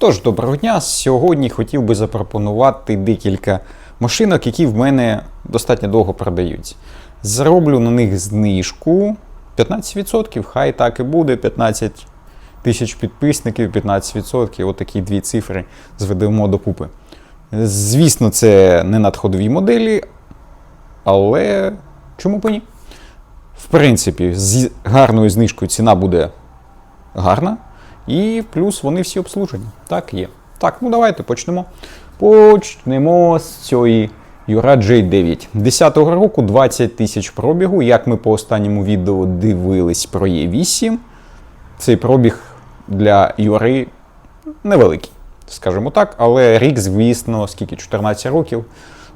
Тож, доброго дня. Сьогодні хотів би запропонувати декілька машинок, які в мене достатньо довго продаються. Зроблю на них знижку 15%, хай так і буде. 15 тисяч підписників, 15%. Отакі дві цифри зведемо докупи. Звісно, це не надходові моделі, але чому б ні? В принципі, з гарною знижкою ціна буде гарна. І плюс вони всі обслужені. Так, є. Так, ну давайте почнемо. Почнемо з цієї Юра J9. 10-го року 20 тисяч пробігу. Як ми по останньому відео дивились про Е8, цей пробіг для Юри невеликий, скажімо так, але рік, звісно, скільки 14 років.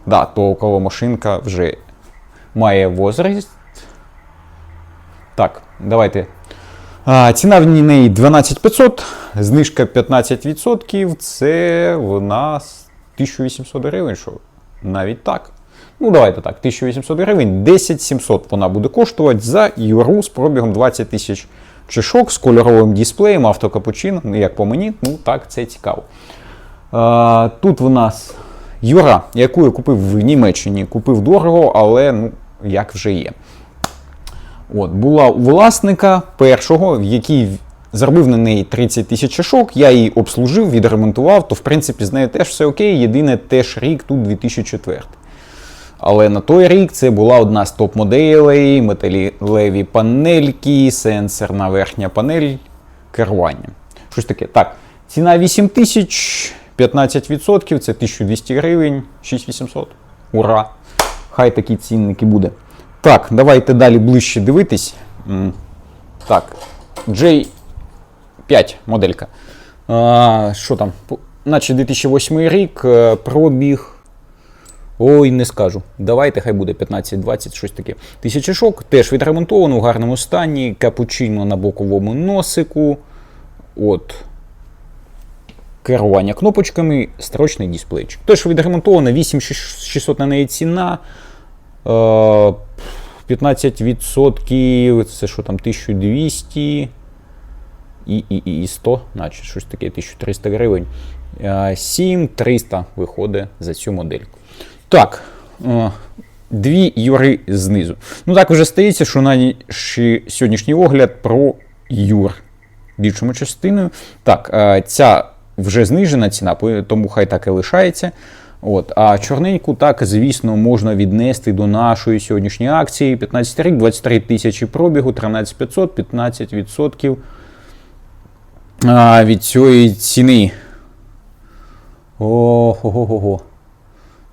Да, то коло машинка вже має возраст. Так, давайте ціна в неї 12500, знижка 15%, це в нас 1800 гривень, що навіть так. Ну, давайте так, 1800 гривень, 10700 вона буде коштувати за юру з пробігом 20 тисяч чешок з кольоровим дисплеєм, автокапучино, ну як по мені, ну так, це цікаво. А, тут в нас Юра, яку я купив в Німеччині, купив дорого, але ну, як вже є. От, була у власника першого, який зробив на неї 30 тисяч чашок, я її обслужив, відремонтував, то в принципі з нею теж все окей. Єдине теж рік тут 2004. Але на той рік це була одна з топ-моделей, металеві панельки, сенсорна верхня панель, керування. Щось таке. Так, ціна 8 тисяч, 15% це 1200 гривень, 6800. Ура! Хай такі цінники буде. Так, давайте далі ближче дивитись. Так, J5 моделька. А, що там? Наче 2008 рік, е, пробіг. Ой, не скажу. Давайте, хай буде 15-20, щось таке. Тисячишок, теж відремонтовано в гарному стані. Капучино на боковому носику. От. Керування кнопочками, строчний дисплейчик. Теж відремонтовано, 8600 на неї ціна. Е, 15% це що там 1200 і, і, і 100, наче щось таке 1300 гривень. Е, 7300 виходить за цю модельку. Так, е, дві юри знизу. Ну так вже стається, що наш сьогоднішній огляд про юр більшому частиною. Так, е, ця вже знижена ціна, тому хай так і лишається. От, а чорненьку так, звісно, можна віднести до нашої сьогоднішньої акції. 15 рік, 23 тисячі пробігу, 13500, 15% від цієї ціни. Ого-го-го.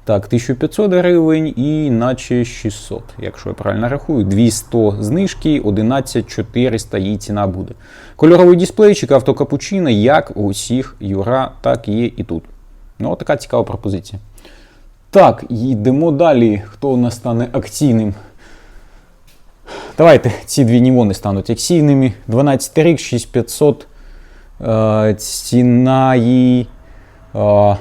Так, 1500 гривень і наче 600, якщо я правильно рахую. 200 знижки, 11400 її ціна буде. Кольоровий дисплейчик, автокапучино, як у всіх Юра, так є і тут. Ну, така цікава пропозиція. Так, йдемо далі. Хто у нас стане акційним? Давайте ці дві нівони стануть акційними. 12 рік, 6500. Е, ціна її. Е,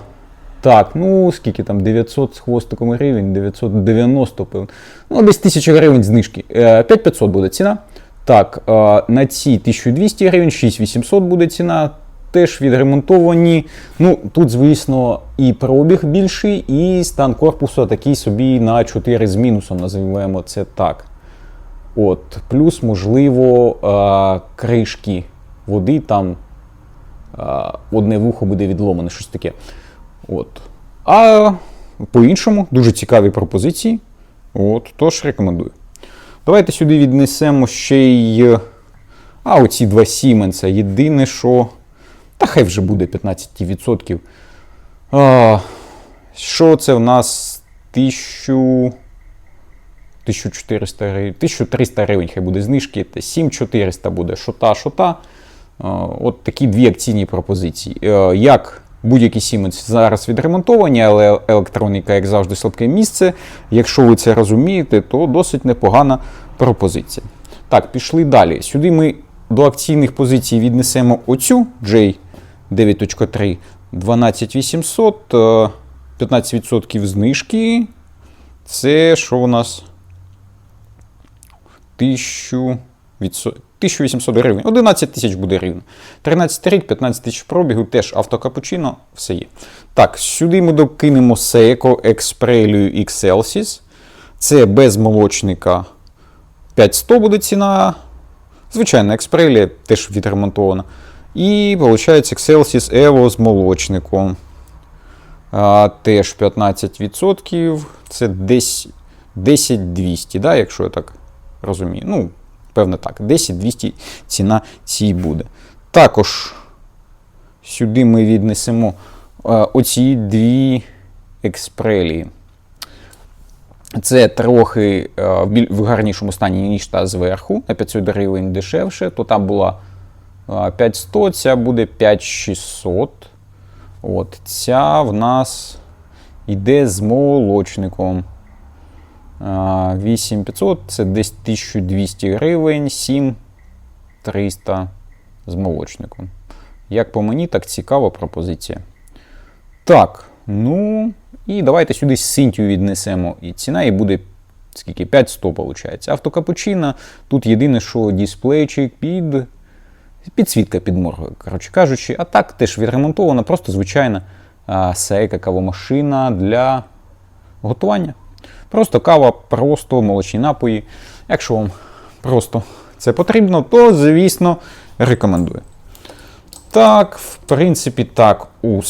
так, ну скільки там? 900 з хвостиком гривень, 990, певно. Ну, десь 1000 гривень знижки. Е, 5500 буде ціна. Так, е, на ці 1200 гривень, 6800 буде ціна. Теж відремонтовані. Ну, тут, звісно, і пробіг більший, і стан корпусу такий собі на 4 з мінусом, називаємо це так. От, плюс, можливо, е, кришки води там е, одне вухо буде відломане, щось таке. От. А по-іншому, дуже цікаві пропозиції. От, тож рекомендую. Давайте сюди віднесемо ще й. А, оці два Сіменса. Єдине, що. Та хай вже буде 15%. А, що це в нас 1000. 1400 гривень, 1300 гривень хай буде знижки, та 7400 буде шота, шота. От такі дві акційні пропозиції. Е, Як будь-які Siemens зараз відремонтовані, але електроніка, як завжди, слабке місце. Якщо ви це розумієте, то досить непогана пропозиція. Так, пішли далі. Сюди ми до акційних позицій віднесемо оцю J9.3 12800, е, 15% знижки. Це що у нас? 1800 гривень. 11 тисяч буде рівно. 13 рік, 15 тисяч пробігу, теж автокапучино, все є. Так, сюди ми докинемо Seiko Excelsis. Це без молочника 5100 буде ціна. Звичайна Exprelia, теж відремонтована. І виходить Excelsis Evo з молочником. Теж 15%. Це десь 10-200, да, якщо я так розумію. Ну, певно так. 10-200 ціна цій буде. Також сюди ми віднесемо оці дві експрелії. Це трохи в гарнішому стані, ніж та зверху, на 500 гривень дешевше, то там була 5100, ця буде 5600. От, ця в нас йде з молочником. 8500 це десь 1200 гривень, 7300 з молочником. Як по мені, так цікава пропозиція. Так, ну і давайте сюди Синтію віднесемо. І ціна їй буде скільки? 5100 виходить. Автокапучино, тут єдине, що дисплейчик під. Підсвітка підморгує, коротше кажучи, а так теж відремонтована, просто звичайна сейка кавомашина для готування. Просто кава, просто молочні напої. Якщо вам просто це потрібно, то, звісно, рекомендую. Так, в принципі, так, усе.